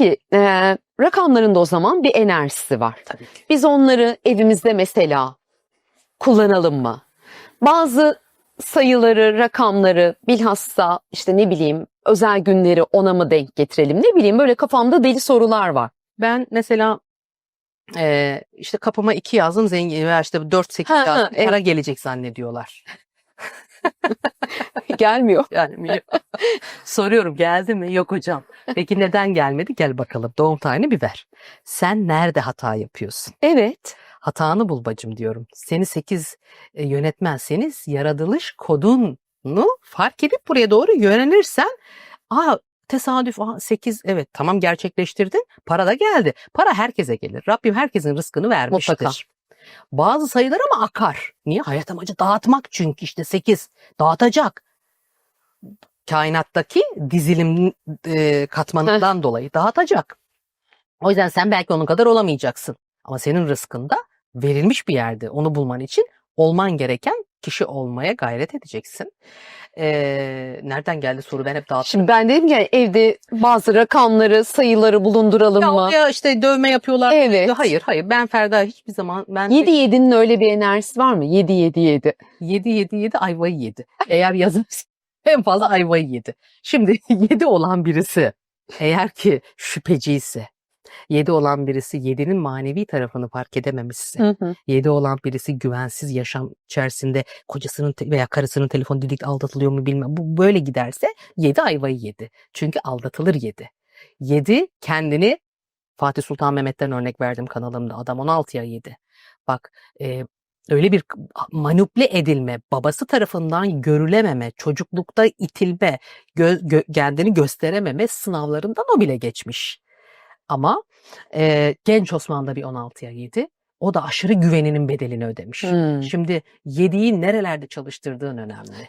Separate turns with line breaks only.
Peki e, rakamların da o zaman bir enerjisi var.
Tabii ki.
Biz onları evimizde mesela kullanalım mı? Bazı sayıları, rakamları bilhassa işte ne bileyim özel günleri ona mı denk getirelim? Ne bileyim böyle kafamda deli sorular var.
Ben mesela eee, işte kapıma iki yazdım zengin veya işte dört sekiz
Ha,
yazdım
evet.
para gelecek zannediyorlar.
Gelmiyor.
Yani soruyorum geldi mi? Yok hocam. Peki neden gelmedi? Gel bakalım doğum tarihini bir ver. Sen nerede hata yapıyorsun?
Evet.
Hatanı bul bacım diyorum. Seni 8 yönetmezseniz yaratılış kodunu fark edip buraya doğru yönelirsen aa tesadüf aa, 8 evet tamam gerçekleştirdin para da geldi. Para herkese gelir. Rabbim herkesin rızkını vermiştir.
Mutlaka.
Bazı sayılar ama akar. Niye? Hayat amacı dağıtmak çünkü işte 8 dağıtacak. Kainattaki dizilim e, katmanından dolayı dağıtacak. O yüzden sen belki onun kadar olamayacaksın. Ama senin rızkında verilmiş bir yerde onu bulman için olman gereken kişi olmaya gayret edeceksin. Ee, nereden geldi soru ben hep dağıttım.
Şimdi ben dedim ki evde bazı rakamları, sayıları bulunduralım
Ya,
mı?
oraya işte dövme yapıyorlar.
Evet.
Hayır hayır ben Ferda hiçbir zaman ben
7 7'nin öyle bir enerjisi var mı? 7 7 7.
7 7 7 ayvayı yedi. Eğer yazarsa en fazla ayvayı yedi. Şimdi 7 olan birisi eğer ki şüpheciyse 7 olan birisi 7'nin manevi tarafını fark edememişse
Hı hı.
7 olan birisi güvensiz yaşam içerisinde kocasının veya karısının telefon dedik aldatılıyor mu bilmem. Bu böyle giderse 7 ayvayı yedi. Çünkü aldatılır 7. 7 kendini Fatih Sultan Mehmet'ten örnek verdim kanalımda. Adam 16'ya 7. Bak e, öyle bir manipüle edilme, babası tarafından görülememe, çocuklukta itilme, gö- gö- kendini gösterememe sınavlarından o bile geçmiş. Ama e, genç Osman'da bir 16'ya 7. O da aşırı güveninin bedelini ödemiş.
Hmm.
Şimdi 7'yi nerelerde çalıştırdığın önemli.